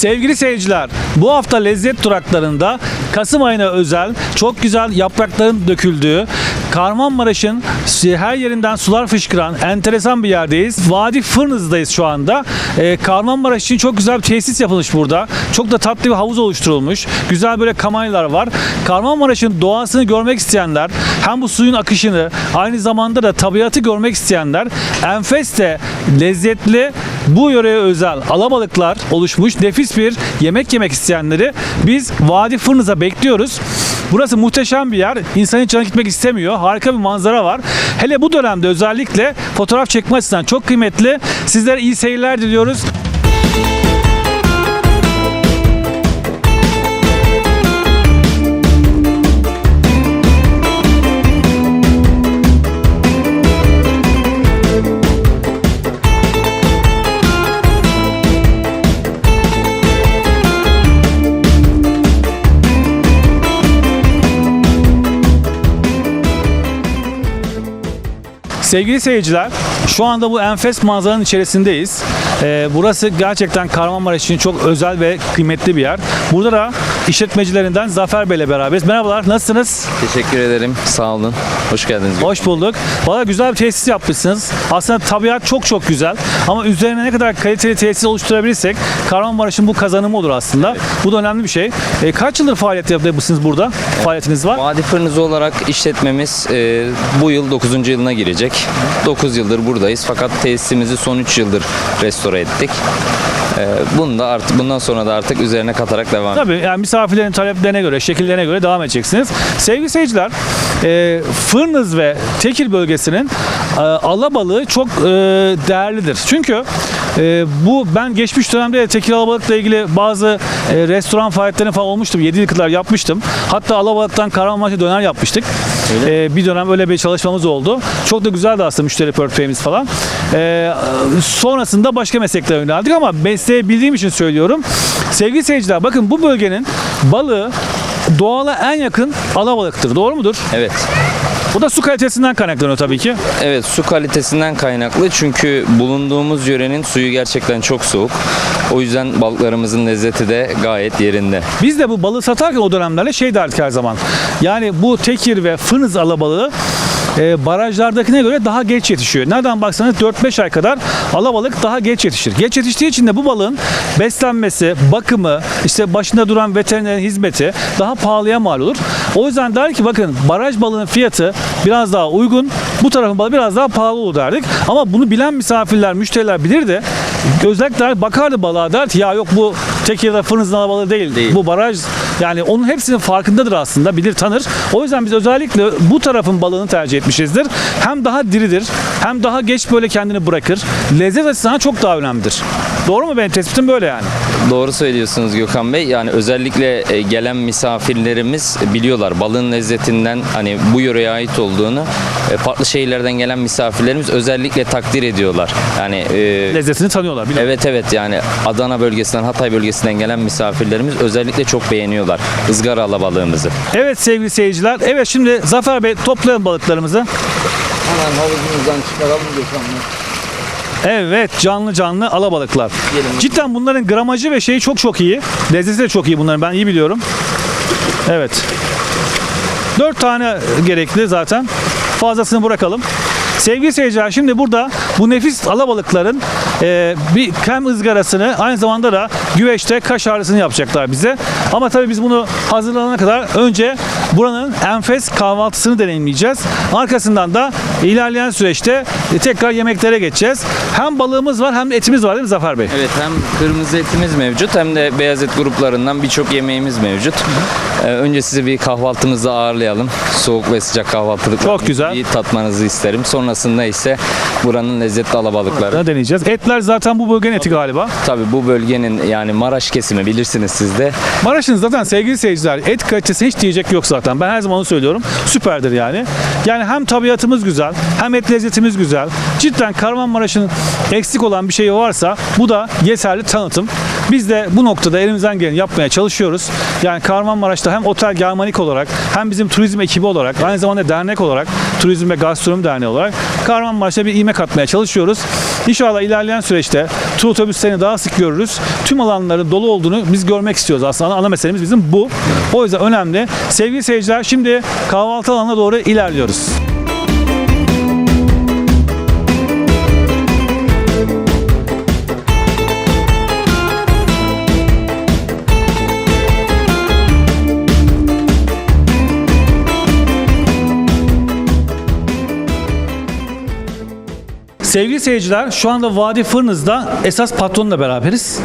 Sevgili seyirciler, bu hafta lezzet duraklarında Kasım ayına özel çok güzel yaprakların döküldüğü, Kahramanmaraş'ın her yerinden sular fışkıran enteresan bir yerdeyiz. Vadi Fırnız'dayız şu anda. Ee, Kahramanmaraş için çok güzel bir tesis yapılmış burada. Çok da tatlı bir havuz oluşturulmuş. Güzel böyle kamaylar var. Kahramanmaraş'ın doğasını görmek isteyenler, hem bu suyun akışını, aynı zamanda da tabiatı görmek isteyenler, enfes de lezzetli bu yöreye özel alabalıklar oluşmuş nefis bir yemek yemek isteyenleri biz Vadi Fırnız'a bekliyoruz. Burası muhteşem bir yer. İnsan hiç gitmek istemiyor. Harika bir manzara var. Hele bu dönemde özellikle fotoğraf çekme açısından çok kıymetli. Sizlere iyi seyirler diliyoruz. Sevgili seyirciler, şu anda bu enfes manzaranın içerisindeyiz. Ee, burası gerçekten Kahramanmaraş için çok özel ve kıymetli bir yer. Burada da işletmecilerinden Zafer Bey ile beraberiz. Merhabalar, nasılsınız? Teşekkür ederim. Sağ olun. Hoş geldiniz. Hoş bulduk. Valla güzel bir tesis yapmışsınız. Aslında tabiat çok çok güzel. Ama üzerine ne kadar kaliteli tesis oluşturabilirsek Kahramanmaraş'ın bu kazanımı olur aslında. Bu da önemli bir şey. E, kaç yıldır faaliyet yapıyorsunuz burada? Faaliyetiniz var. Vadi Fırınızı olarak işletmemiz e, bu yıl 9. yılına girecek. 9 yıldır buradayız fakat tesisimizi son 3 yıldır restore ettik. E, bunu da artık bundan sonra da artık üzerine katarak devam Tabii yani misafirlerin taleplerine göre, şekillerine göre devam edeceksiniz. Sevgili seyirciler, e, Fırnız ve Tekir bölgesinin e, alabalığı çok e, değerlidir. Çünkü e, bu ben geçmiş dönemde de Tekir alabalıkla ilgili bazı e, restoran faaliyetlerini falan olmuştum. 7 kadar yapmıştım. Hatta alabalıktan Kahramanmaraş'a döner yapmıştık. E, bir dönem öyle bir çalışmamız oldu. Çok da güzeldi aslında müşteri portföyümüz falan. E, sonrasında başka mesleklere yöneldik ama mesleği bildiğim için söylüyorum. Sevgili seyirciler bakın bu bölgenin balığı doğala en yakın alabalıktır. Doğru mudur? Evet. Bu da su kalitesinden kaynaklanıyor tabii ki. Evet su kalitesinden kaynaklı çünkü bulunduğumuz yörenin suyu gerçekten çok soğuk. O yüzden balıklarımızın lezzeti de gayet yerinde. Biz de bu balığı satarken o dönemlerle şey derdik her zaman. Yani bu tekir ve fınız alabalığı e, barajlardakine göre daha geç yetişiyor. Nereden baksanız 4-5 ay kadar alabalık daha geç yetişir. Geç yetiştiği için de bu balığın beslenmesi, bakımı, işte başında duran veterinerin hizmeti daha pahalıya mal olur. O yüzden der ki bakın baraj balığının fiyatı biraz daha uygun, bu tarafın balığı biraz daha pahalı olur derdik. Ama bunu bilen misafirler, müşteriler bilirdi. Özellikle bakardı balığa der ki ya yok bu Tekirdağ fırınızın alabalığı değil. Değil. Bu baraj yani onun hepsinin farkındadır aslında bilir tanır. O yüzden biz özellikle bu tarafın balığını tercih etmişizdir. Hem daha diridir hem daha geç böyle kendini bırakır. Lezzet açısından çok daha önemlidir. Doğru mu benim tespitim böyle yani? Doğru söylüyorsunuz Gökhan Bey. Yani özellikle e, gelen misafirlerimiz biliyorlar balığın lezzetinden hani bu yöreye ait olduğunu. E, Farklı şehirlerden gelen misafirlerimiz özellikle takdir ediyorlar. Yani e, Lezzetini tanıyorlar. biliyorum. Evet evet yani Adana bölgesinden Hatay bölgesinden gelen misafirlerimiz özellikle çok beğeniyorlar ızgara alabalığımızı. Evet sevgili seyirciler. Evet şimdi Zafer Bey toplayalım balıklarımızı. Hemen havuzumuzdan çıkaralım Gökhan Evet canlı canlı alabalıklar. Cidden bunların gramajı ve şeyi çok çok iyi. Lezzeti de çok iyi bunların ben iyi biliyorum. Evet. Dört tane gerekli zaten. Fazlasını bırakalım. Sevgili seyirciler şimdi burada bu nefis alabalıkların e, bir kem ızgarasını aynı zamanda da güveçte kaşarlısını yapacaklar bize. Ama tabii biz bunu hazırlanana kadar önce buranın enfes kahvaltısını deneyimleyeceğiz. Arkasından da ilerleyen süreçte e, tekrar yemeklere geçeceğiz. Hem balığımız var hem de etimiz var değil mi Zafer Bey? Evet hem kırmızı etimiz mevcut hem de beyaz et gruplarından birçok yemeğimiz mevcut. Ee, önce sizi bir kahvaltımızda ağırlayalım. Soğuk ve sıcak kahvaltılık. Çok güzel. Bir tatmanızı isterim. Sonrasında ise buranın lezzetli alabalıkları. Da deneyeceğiz. Etler zaten bu bölgenin eti galiba. Tabii bu bölgenin yani Maraş kesimi bilirsiniz siz de. Maraş'ın zaten sevgili seyirciler et kalitesi hiç diyecek yok zaten. Ben her zaman onu söylüyorum. Süperdir yani. Yani hem tabiatımız güzel hem et lezzetimiz güzel. Cidden Kahramanmaraş'ın eksik olan bir şeyi varsa bu da yeterli tanıtım. Biz de bu noktada elimizden geleni yapmaya çalışıyoruz. Yani Kahramanmaraş'ta hem Otel Germanik olarak hem bizim turizm ekibi olarak aynı zamanda dernek olarak Turizm ve Gastronomi Derneği olarak Kahramanmaraş'a bir ivme katmaya çalışıyoruz. İnşallah ilerleyen süreçte tur otobüslerini daha sık görürüz. Tüm alanların dolu olduğunu biz görmek istiyoruz aslında. Ana meselemiz bizim bu. O yüzden önemli. Sevgili seyirciler şimdi kahvaltı alanına doğru ilerliyoruz. Sevgili seyirciler şu anda Vadi Fırnız'da esas patronla beraberiz.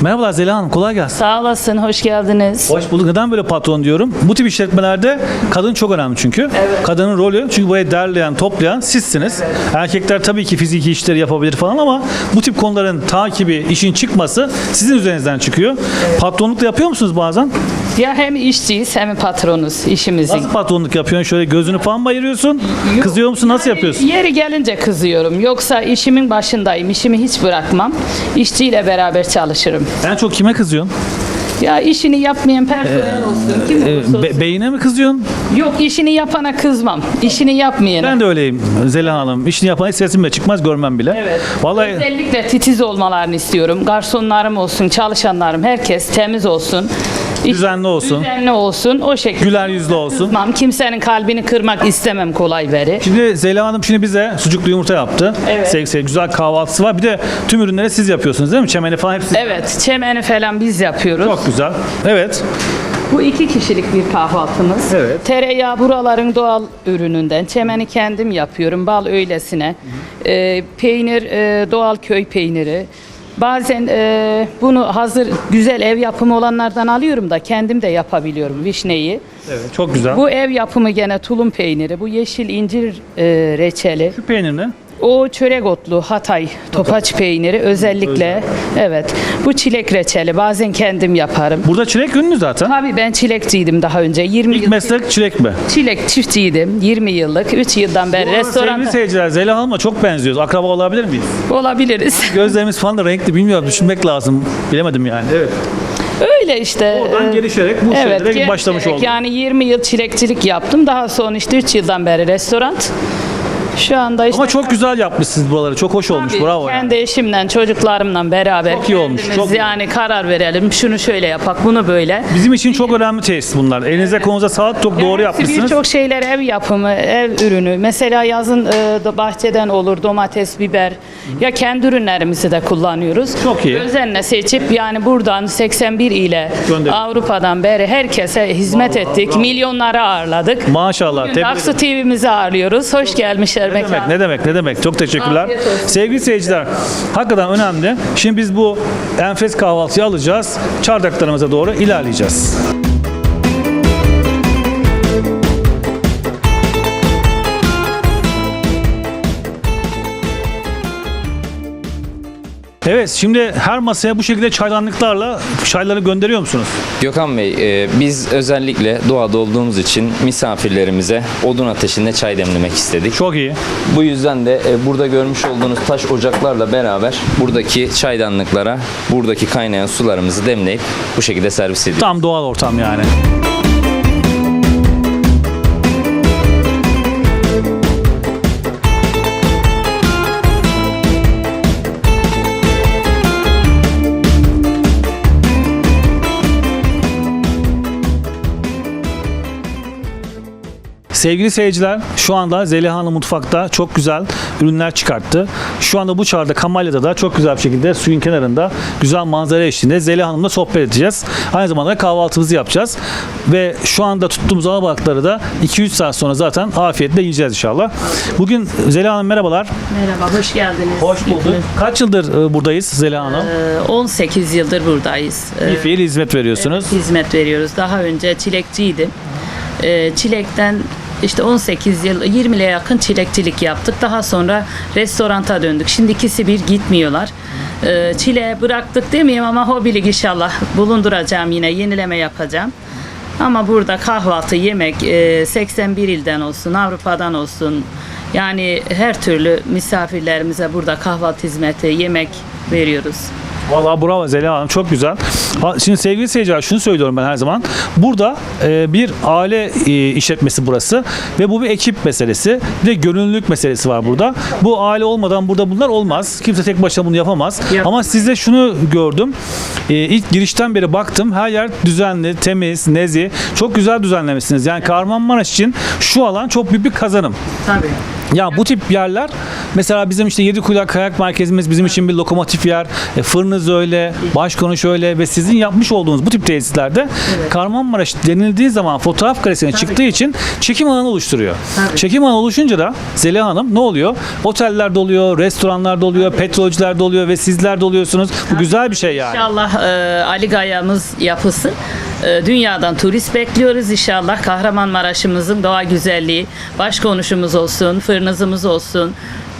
Merhabalar Zeliha Hanım kolay gelsin. Sağ olasın, hoş geldiniz. Hoş bulduk. Neden böyle patron diyorum? Bu tip işletmelerde kadın çok önemli çünkü. Kadının rolü çünkü burayı derleyen, toplayan sizsiniz. Erkekler tabii ki fiziki işleri yapabilir falan ama bu tip konuların takibi, işin çıkması sizin üzerinizden çıkıyor. Patronluk da yapıyor musunuz bazen? Ya hem işçiyiz hem patronuz işimizin. Nasıl patronluk yapıyorsun? Şöyle gözünü falan mı ayırıyorsun? Kızıyor musun? Nasıl yapıyorsun? Yeri gelince kızıyorum. Yoksa işimin başındayım. İşimi hiç bırakmam. İşçiyle beraber çalışırım. En çok kime kızıyorsun? Ya işini yapmayan personel olsun. Kim Ee, olursa olsun. be- beyine mi kızıyorsun? Yok işini yapana kızmam. İşini yapmayana. Ben de öyleyim Zeliha Hanım. İşini yapan hiç sesim bile çıkmaz görmem bile. Evet. Vallahi Özellikle titiz olmalarını istiyorum. Garsonlarım olsun, çalışanlarım, herkes temiz olsun. Düzenli olsun. Düzenli olsun. O şekilde. güler yüzlü olsun. Kızmam. Kimsenin kalbini kırmak istemem kolay beri. Şimdi Zeliha Hanım şimdi bize sucuklu yumurta yaptı. Evet. Sevgili seyirciler, güzel kahvaltısı var. Bir de tüm ürünleri siz yapıyorsunuz değil mi? Çemeni falan hepsi. Evet, çemeni falan biz yapıyoruz. Çok güzel. Evet. Bu iki kişilik bir kahvaltımız. Evet. Tereyağı buraların doğal ürününden. Çemeni kendim yapıyorum, bal öylesine. Ee, peynir, e, doğal köy peyniri. Bazen e, bunu hazır güzel ev yapımı olanlardan alıyorum da kendim de yapabiliyorum vişneyi. Evet. Çok güzel. Bu ev yapımı gene tulum peyniri, bu yeşil incir e, reçeli. Şu peynir ne? O çörek otlu Hatay topaç peyniri özellikle evet. Bu çilek reçeli bazen kendim yaparım. Burada çilek ünlü zaten. Tabii ben çilekçiydim daha önce. 20 İlk yıl meslek çilek mi? çilek çiftçiydim. 20 yıllık. 3 yıldan beri Bu arada Sevgili restoranda seyirciler Zeliha Hanım'la çok benziyoruz. Akraba olabilir miyiz? olabiliriz. Gözlerimiz falan da renkli bilmiyorum. Düşünmek lazım. Bilemedim yani. Evet. Öyle işte. Oradan e, gelişerek bu şeylere gelişerek başlamış olduk. Yani 20 yıl çilekçilik yaptım. Daha sonra işte 3 yıldan beri restoran. Şu anda işte Ama çok güzel yapmışsınız buraları. Çok hoş olmuş. Tabii, Bravo. yani. Kendi eşimle, çocuklarımla beraber Çok iyi olmuş, kendimiz çok iyi. yani karar verelim. Şunu şöyle yapak, bunu böyle. Bizim için çok önemli tesis bunlar. Elinize kolunuza sağlık. Çok doğru Hepsi yapmışsınız. Birçok şeyler ev yapımı, ev ürünü. Mesela yazın e, da bahçeden olur domates, biber. Ya kendi ürünlerimizi de kullanıyoruz. Çok iyi. Özenle seçip yani buradan 81 ile Gönder. Avrupa'dan beri herkese hizmet ettik. Milyonları ağırladık. Maşallah. Bugün Tebrik. Aksu TV'mizi ağırlıyoruz. Hoş gelmişler Ne demek, mekan. ne demek, ne demek. Çok teşekkürler. Sevgili seyirciler, hakikaten önemli. Şimdi biz bu enfes kahvaltıyı alacağız. Çardaklarımıza doğru ilerleyeceğiz. Evet, şimdi her masaya bu şekilde çaydanlıklarla çayları gönderiyor musunuz? Gökhan Bey, e, biz özellikle doğada olduğumuz için misafirlerimize odun ateşinde çay demlemek istedik. Çok iyi. Bu yüzden de e, burada görmüş olduğunuz taş ocaklarla beraber buradaki çaydanlıklara buradaki kaynayan sularımızı demleyip bu şekilde servis ediyoruz. Tam doğal ortam yani. Sevgili seyirciler şu anda Zeliha Hanım mutfakta çok güzel ürünler çıkarttı. Şu anda bu çağrıda Kamalya'da da çok güzel bir şekilde suyun kenarında güzel manzara eşliğinde Zeliha Hanım'la sohbet edeceğiz. Aynı zamanda kahvaltımızı yapacağız. Ve şu anda tuttuğumuz alabalıkları da 2-3 saat sonra zaten afiyetle yiyeceğiz inşallah. Bugün Zeliha Hanım merhabalar. Merhaba, hoş geldiniz. Hoş bulduk. Kaç yıldır e, buradayız Zeliha Hanım? Ee, 18 yıldır buradayız. Ee, Bir fiil hizmet veriyorsunuz. hizmet veriyoruz. Daha önce çilekçiydim. Ee, çilekten işte 18 yıl, 20'ye yakın çilekçilik yaptık. Daha sonra restoranta döndük. Şimdi ikisi bir gitmiyorlar. Ee, çile bıraktık demeyeyim ama hobilik inşallah bulunduracağım yine yenileme yapacağım. Ama burada kahvaltı, yemek e, 81 ilden olsun, Avrupa'dan olsun. Yani her türlü misafirlerimize burada kahvaltı hizmeti, yemek veriyoruz. Vallahi bravo Zeliha Hanım çok güzel. Şimdi sevgili seyirciler şunu söylüyorum ben her zaman. Burada e, bir aile e, işletmesi burası ve bu bir ekip meselesi. Bir de gönüllülük meselesi var burada. Bu aile olmadan burada bunlar olmaz. Kimse tek başına bunu yapamaz. Yapamaz. Ama sizde şunu gördüm. E, ilk girişten beri baktım. Her yer düzenli, temiz, nezih. Çok güzel düzenlemişsiniz. Yani Kahramanmaraş için şu alan çok büyük bir kazanım. Tabii. Ya bu tip yerler mesela bizim işte Yedikuyular Kayak Merkezimiz bizim için bir lokomotif yer. E, fırınız öyle, başkonuş öyle ve sizin yapmış olduğunuz bu tip tesislerde Kahramanmaraş denildiği zaman fotoğraf karesine çıktığı için çekim alanı oluşturuyor. Tabii. Çekim alanı oluşunca da Zeliha Hanım ne oluyor? Oteller doluyor, restoranlar doluyor, petrolcüler doluyor ve sizler doluyorsunuz. Bu güzel bir şey yani. İnşallah e, Ali Gaya'mız yapısı. E, dünyadan turist bekliyoruz inşallah. Kahramanmaraş'ımızın doğa güzelliği, başkonuşumuz olsun, fırınızımız olsun,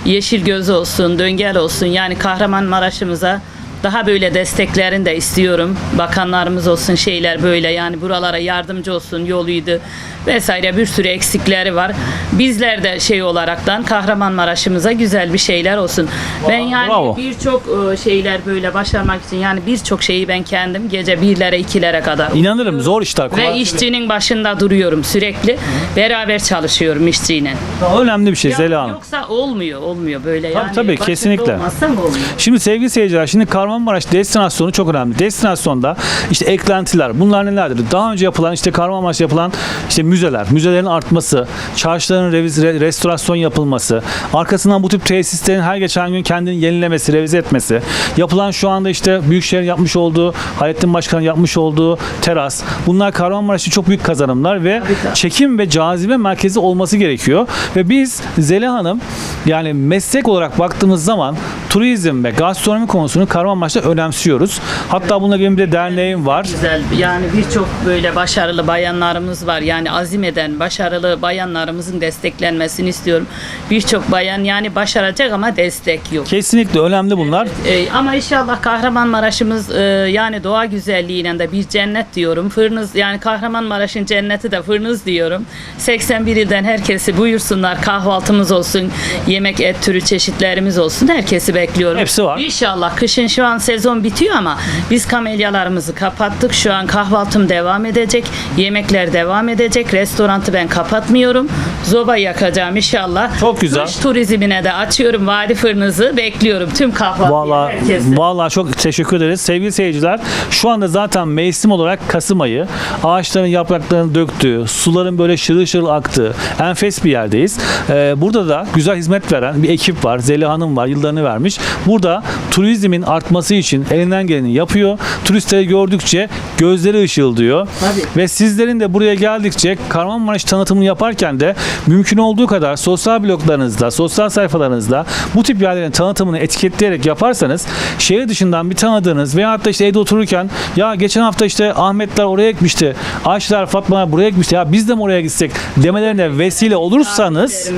yeşil göz olsun, döngel olsun. Yani Kahramanmaraş'ımıza daha böyle desteklerini de istiyorum. Bakanlarımız olsun şeyler böyle yani buralara yardımcı olsun yoluydu vesaire bir sürü eksikleri var. Bizler de şey olaraktan Kahramanmaraş'ımıza güzel bir şeyler olsun. Ben yani bravo. birçok e, şeyler böyle başarmak için yani birçok şeyi ben kendim gece birlere ikilere kadar İnanırım zor işler. ve kolay- işçinin başında duruyorum sürekli. Beraber çalışıyorum işçiyle. önemli bir şey Zeliha Hanım. Yoksa olmuyor, olmuyor böyle yani. tabii, Başında kesinlikle. olmuyor. Şimdi sevgili seyirciler şimdi Kahramanmaraş destinasyonu çok önemli. Destinasyonda işte eklentiler bunlar nelerdir? Daha önce yapılan işte Kahramanmaraş'ta yapılan işte müzeler, müzelerin artması, çarşıların reviz, re- restorasyon yapılması, arkasından bu tip tesislerin her geçen gün kendini yenilemesi, revize etmesi, yapılan şu anda işte Büyükşehir'in yapmış olduğu, Hayrettin Başkan'ın yapmış olduğu teras. Bunlar Kahramanmaraş için çok büyük kazanımlar ve çekim ve cazibe merkezi olması gerekiyor. Ve biz Zeliha Hanım yani meslek olarak baktığımız zaman turizm ve gastronomi konusunu Kahramanmaraş'ta önemsiyoruz. Hatta bununla ilgili bir de derneğim var. Güzel yani birçok böyle başarılı bayanlarımız var. Yani azim eden başarılı bayanlarımızın desteklenmesini istiyorum. Birçok bayan yani başaracak ama destek yok. Kesinlikle önemli bunlar. Ee, ama inşallah Kahramanmaraş'ımız e, yani doğa güzelliğiyle de bir cennet diyorum. Fırınız yani Kahramanmaraş'ın cenneti de fırınız diyorum. 81 ilden herkesi buyursunlar. Kahvaltımız olsun, yemek et türü çeşitlerimiz olsun. Herkesi bekliyorum. Hepsi var. İnşallah kışın şu an sezon bitiyor ama biz kamelyalarımızı kapattık. Şu an kahvaltım devam edecek. Yemekler devam edecek. Restorantı ben kapatmıyorum. Zoba yakacağım inşallah. Çok güzel. Kış turizmine de açıyorum. Vadi fırınızı bekliyorum. Tüm kahvaltı Vallahi, herkesi. vallahi çok teşekkür ederiz. Sevgili seyirciler şu anda zaten mevsim olarak Kasım ayı. Ağaçların yapraklarını döktüğü, suların böyle şırıl şırıl aktığı enfes bir yerdeyiz. Ee, burada da güzel hizmet veren bir ekip var. Zeliha Hanım var. Yıllarını vermiş. Burada turizmin artması için elinden geleni yapıyor. Turistleri gördükçe gözleri ışıldıyor. Tabii. Ve sizlerin de buraya geldikçe Kahramanmaraş tanıtımını yaparken de mümkün olduğu kadar sosyal bloglarınızda, sosyal sayfalarınızda bu tip yerlerin tanıtımını etiketleyerek yaparsanız şehir dışından bir tanıdığınız veyahut da işte evde otururken ya geçen hafta işte Ahmetler oraya gitmişti, Ayşeler, Fatmalar buraya gitmişti ya biz de mi oraya gitsek demelerine vesile olursanız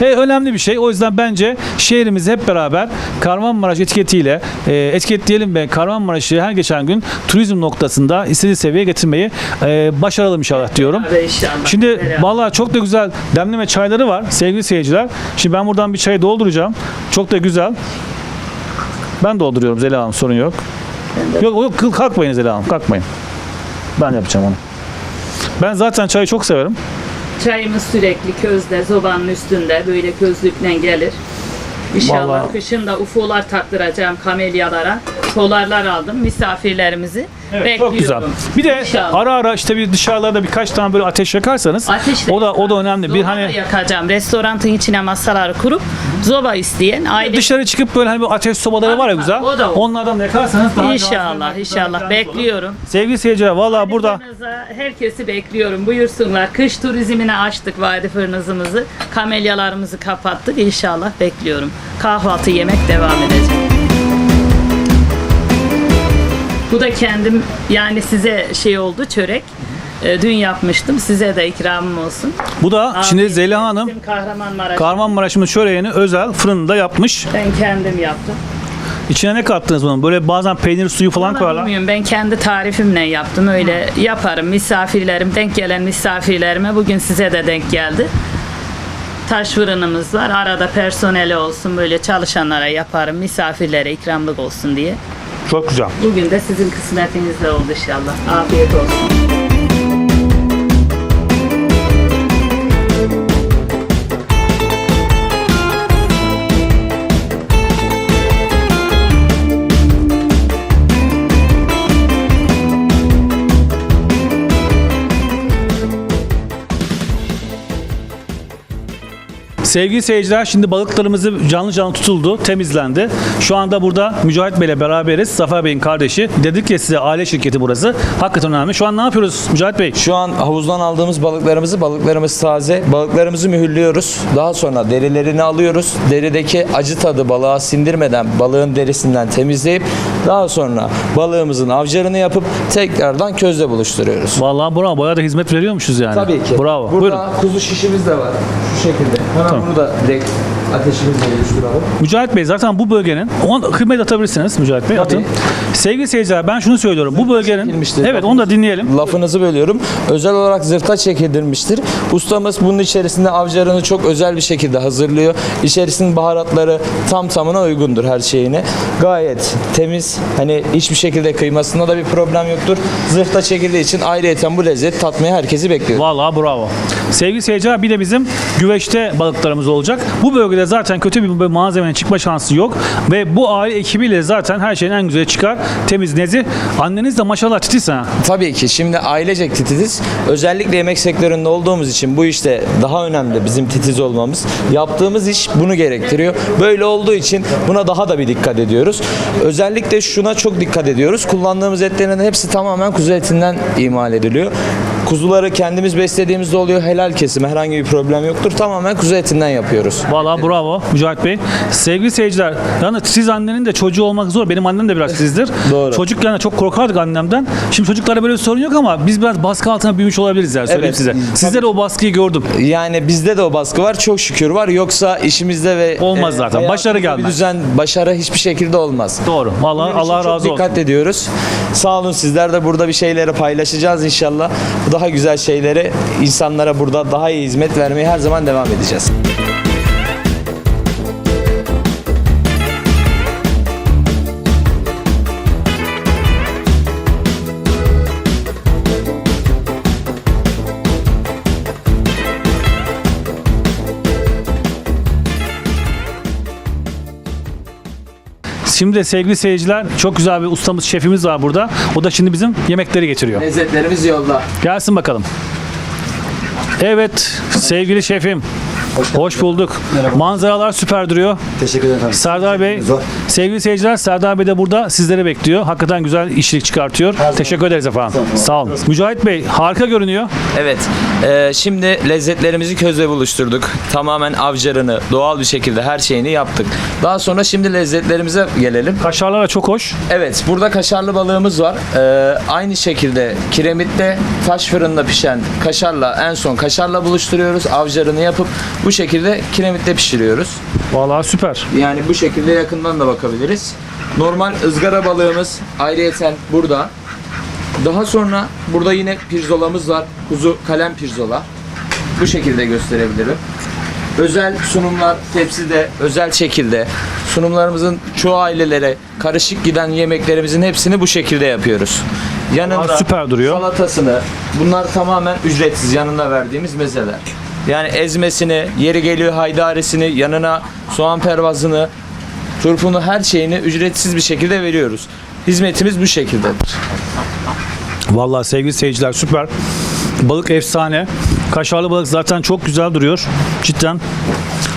e, önemli bir şey. O yüzden bence şehrimizi hep beraber Kahramanmaraş etiketiyle e, etiketleyelim ve Kahramanmaraş'ı her geçen gün turizm noktasında istediği seviyeye getirmeyi e, başaralım inşallah diyorum. Şimdi vallahi çok da güzel demleme çayları var sevgili seyirciler. Şimdi ben buradan bir çay dolduracağım. Çok da güzel. Ben dolduruyorum Zeliha Hanım sorun yok. Yok yok kalkmayın Zeliha Hanım kalkmayın. Ben yapacağım onu. Ben zaten çayı çok severim. Çayımız sürekli közde, zobanın üstünde böyle közlükle gelir. İnşallah Vallahi- kışın da UFO'lar taktıracağım kamelyalara. Solarlar aldım misafirlerimizi. Evet, çok güzel. Bekliyorum. Bir de İnşallah. ara ara işte bir dışarılarda birkaç tane böyle ateş yakarsanız Ateş de o da o da önemli. Bir Zoba da hani yakacağım. Restorantın içine masaları kurup zoba isteyen aile dışarı çıkıp böyle hani bir ateş sobaları var ya güzel. o da olur. Onlardan da yakarsanız daha İnşallah, inşallah bekliyorum. Sevgili seyirciler valla burada Fırınıza herkesi bekliyorum. Buyursunlar. Kış turizmine açtık vadi fırınızımızı. Kamelyalarımızı kapattık. İnşallah bekliyorum. Kahvaltı yemek devam edecek. Bu da kendim yani size şey oldu çörek. Ee, Dün yapmıştım. Size de ikramım olsun. bu da şimdi Afiyet Zeliha. Hanım Bizim Kahramanmaraş. Kahramanmaraş'ın çöreğini özel fırında yapmış. ben kendim yaptım. İçine ne kattınız bunun? Böyle bazen peynir suyu falan Ama koyarlar. bilmiyorum ben kendi tarifimle yaptım. Öyle yaparım. Misafirlerim, denk gelen misafirlerime bugün size de denk geldi. Taş fırınımız var. Arada personeli olsun böyle çalışanlara yaparım. Misafirlere ikramlık olsun diye. Çok güzel. Bugün de sizin kısmetinizle oldu inşallah. Afiyet olsun. Sevgili seyirciler şimdi balıklarımızı canlı canlı tutuldu, temizlendi. Şu anda burada Mücahit Bey'le beraberiz. Zafer Bey'in kardeşi. Dedik ya size aile şirketi burası. Hakikaten önemli. Şu an ne yapıyoruz Mücahit Bey? Şu an havuzdan aldığımız balıklarımızı, balıklarımız taze. Balıklarımızı mühürlüyoruz. Daha sonra derilerini alıyoruz. Derideki acı tadı balığa sindirmeden balığın derisinden temizleyip daha sonra balığımızın avcarını yapıp tekrardan közle buluşturuyoruz. Vallahi bravo. Bayağı da hizmet veriyormuşuz yani. Tabii ki. Bravo. Burada Buyurun. kuzu şişimiz de var. Şu şekilde. Hemen Tamam. bunu da direkt ateşimizle oluşturalım. Mücahit Bey zaten bu bölgenin on kıymet atabilirsiniz Mücahit Bey. Atın. Sevgili seyirciler ben şunu söylüyorum. Bu bölgenin. Evet onu da dinleyelim. Lafınızı bölüyorum. Özel olarak zırta çekildirmiştir. Ustamız bunun içerisinde avcarını çok özel bir şekilde hazırlıyor. İçerisinin baharatları tam tamına uygundur her şeyine. Gayet temiz. Hani hiçbir şekilde kıymasında da bir problem yoktur. Zırhta çekildiği için ayrıyeten bu lezzet tatmaya herkesi bekliyor. Vallahi bravo. Sevgili seyirciler bir de bizim güveçte balıklarımız olacak. Bu bölgede zaten kötü bir malzemenin çıkma şansı yok. Ve bu aile ekibiyle zaten her şeyin en güzeli çıkar. Temiz nezi. Anneniz de maşallah titiz ha. Tabii ki şimdi ailecek titiziz. Özellikle yemek sektöründe olduğumuz için bu işte daha önemli bizim titiz olmamız. Yaptığımız iş bunu gerektiriyor. Böyle olduğu için buna daha da bir dikkat ediyoruz. Özellikle şuna çok dikkat ediyoruz. Kullandığımız etlerin hepsi tamamen kuzu etinden imal ediliyor. Kuzuları kendimiz beslediğimizde oluyor. Helal kesimi herhangi bir problem yoktur. Tamamen kuzu etinden yapıyoruz. Vallahi bravo Mücahit Bey. Sevgili seyirciler, yani siz annenin de çocuğu olmak zor. Benim annem de biraz sizdir. Doğru. Çocukken de çok korkardık annemden. Şimdi çocuklarda böyle bir sorun yok ama biz biraz baskı altına büyümüş olabiliriz yani söyleyeyim Evet. size. Sizde de o baskıyı gördüm. Yani bizde de o baskı var. Çok şükür var. Yoksa işimizde ve Olmaz zaten. hayatımızda Başarı Bir gelmez. düzen, başarı hiçbir şekilde olmaz. Doğru. Vallahi Bunun için Allah çok razı olsun. dikkat ediyoruz. Sağ olun sizler de burada bir şeyleri paylaşacağız inşallah. Daha güzel şeyleri insanlara burada daha iyi hizmet vermeye her zaman devam edeceğiz. Şimdi de sevgili seyirciler çok güzel bir ustamız, şefimiz var burada. O da şimdi bizim yemekleri getiriyor. Lezzetlerimiz yolda. Gelsin bakalım. Evet sevgili şefim. Hoş bulduk. Manzaralar süper duruyor. Teşekkür ederim. Serdar Bey, sevgili seyirciler Serdar Bey de burada sizleri bekliyor. Hakikaten güzel işlik çıkartıyor. Teşekkür ederiz efendim. Sağ olun. Mücahit Bey harika görünüyor. Evet. e, şimdi lezzetlerimizi közle buluşturduk. Tamamen avcarını doğal bir şekilde her şeyini yaptık. Daha sonra şimdi lezzetlerimize gelelim. Kaşarlar da çok hoş. Evet, burada kaşarlı balığımız var. Ee, aynı şekilde kiremitte taş fırında pişen kaşarla en son kaşarla buluşturuyoruz. Avcarını yapıp bu şekilde kiremitte pişiriyoruz. Vallahi süper. Yani bu şekilde yakından da bakabiliriz. Normal ızgara balığımız ayrıyeten burada. Daha sonra burada yine pirzolamız var. Kuzu kalem pirzola. Bu şekilde gösterebilirim. Özel sunumlar tepside özel şekilde sunumlarımızın çoğu ailelere karışık giden yemeklerimizin hepsini bu şekilde yapıyoruz. Yanında süper duruyor. salatasını bunlar tamamen ücretsiz yanında verdiğimiz mezeler. Yani ezmesini, yeri geliyor haydaresini, yanına soğan pervazını, turpunu her şeyini ücretsiz bir şekilde veriyoruz. Hizmetimiz bu şekildedir. Vallahi sevgili seyirciler süper. Balık efsane. Kaşarlı balık zaten çok güzel duruyor. Cidden.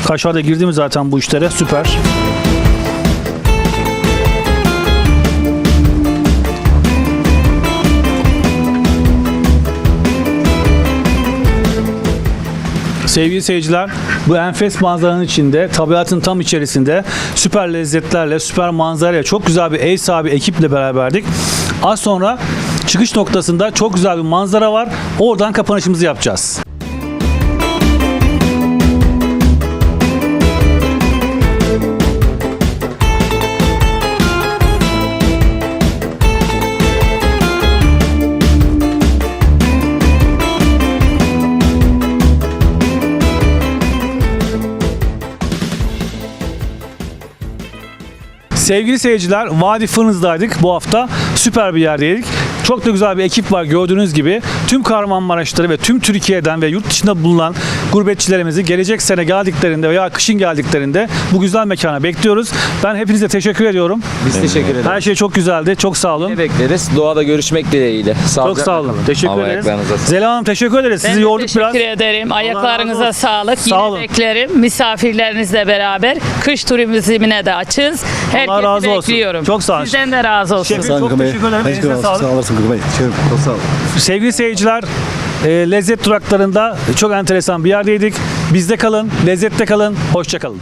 Kaşar da girdi mi zaten bu işlere? Süper. Sevgili seyirciler, bu enfes manzaranın içinde, tabiatın tam içerisinde süper lezzetlerle, süper manzarayla çok güzel bir ev sahibi ekiple beraberdik. Az sonra çıkış noktasında çok güzel bir manzara var. Oradan kapanışımızı yapacağız. Sevgili seyirciler, Vadi Fırnız'daydık bu hafta. Süper bir yerdeydik. Çok da güzel bir ekip var gördüğünüz gibi. Tüm Kahramanmaraşları ve tüm Türkiye'den ve yurt dışında bulunan gurbetçilerimizi gelecek sene geldiklerinde veya kışın geldiklerinde bu güzel mekana bekliyoruz. Ben hepinize teşekkür ediyorum. Biz teşekkür ederiz. Her şey çok güzeldi. Çok sağ olun. Ne bekleriz? Doğada görüşmek dileğiyle. Çok Sağlıcakla sağ olun. Teşekkür Hava ederiz. ayaklarınıza sağlık. Hanım teşekkür ederiz. Sizi yorduk teşekkür biraz. ederim. Ayaklarınıza sağlık. Sağ Yine olun. beklerim. Misafirlerinizle beraber kış turizmine de açız. Herkesi razı olsun. bekliyorum. Çok sağ olun. Sizden de razı olsun. Şefim çok teşekkür ederim. Elinize sağlık. Sağ olasın Gürmey. Çok sağ ol. Sevgili seyirciler, e, lezzet duraklarında çok enteresan bir yerdeydik. Bizde kalın, lezzette kalın, hoşça kalın.